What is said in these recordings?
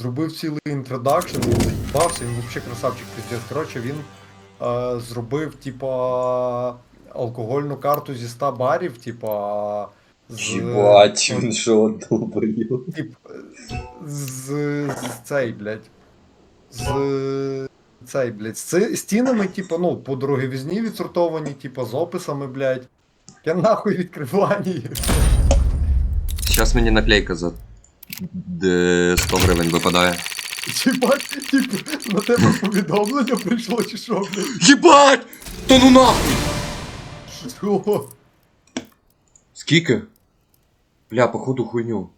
Зробив цілий інтродакшн, він заїбався, він взагалі красавчик піздець. Коротше, він е, зробив, типа, алкогольну карту зі 100 барів, типа. З, Єбать, він що долбою. Тип, з, з цей, блядь. З цей, блядь. З стінами, типу, ну, по дороговізні відсортовані, типу, з описами, блядь. Я нахуй відкриваю. Зараз мені наклейка за де 100 гривень випадає. Чіпать, типу, на тебе повідомлення прийшло, чи що, блядь? Єбать! Та ну нахуй! Що? Скільки? Бля, походу хуйню.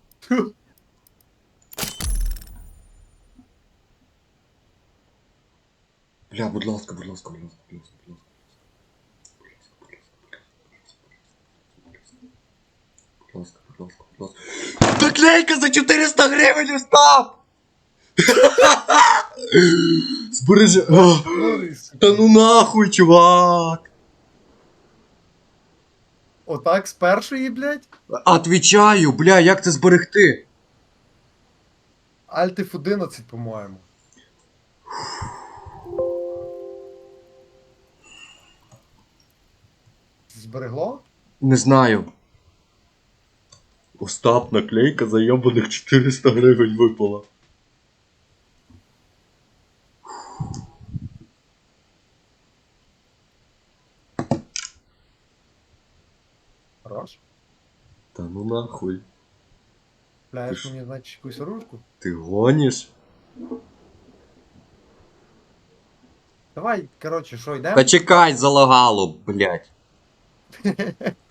Бля, будь ласка, будь ласка, будь ласка, будь ласка, будь ласка. Будь ласка, будь ласка, будь ласка. Наклейка за 400 гривень устав! Збережи. Та ну нахуй, чувак! Отак з першої, блядь? Отвічаю, бля, як це зберегти? Alt F11, по-моєму. Зберегло? Не знаю. Остап, наклейка за йобаних 400 гривень випала. Хорош. Та ну нахуй. Ж- мені, значить, якусь оружку? Ти гониш? Давай, коротше, що, йдемо? Та чекай, залагало, блять.